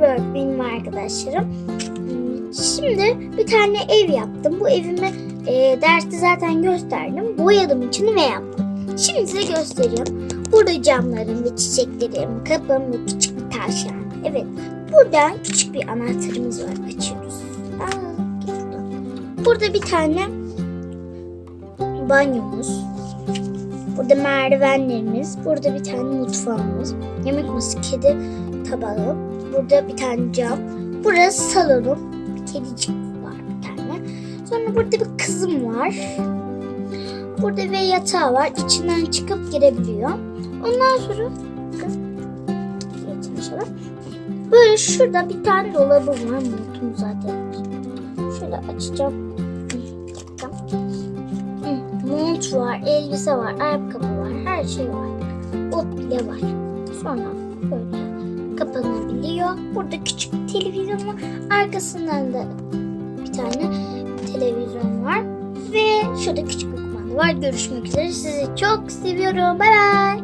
var benim arkadaşlarım. Şimdi bir tane ev yaptım. Bu evimi e, derste zaten gösterdim. Boyadım içini ve yaptım. Şimdi size göstereyim. Burada camlarım ve çiçeklerim, kapım ve küçük bir tavşan. Evet. Buradan küçük bir anahtarımız var. Açıyoruz. Aa. Burada bir tane banyomuz. Burada merdivenlerimiz. Burada bir tane mutfağımız. Yemek masası, kedi tabağı. Burada bir tane cam. Burası salonum. Bir kedicik var bir tane. Sonra burada bir kızım var. Burada ve yatağı var. İçinden çıkıp girebiliyor. Ondan sonra kız inşallah. Böyle şurada bir tane dolabı var. Montum zaten. Şöyle açacağım. Bir dakika. Mont var, elbise var, ayakkabı var, her şey var. Ot bile var. Sonra böyle kapanabiliyor. Burada küçük bir televizyon var. Arkasından da bir tane televizyon var. Ve şurada küçük bir kumanda var. Görüşmek üzere. Sizi çok seviyorum. Bay bay.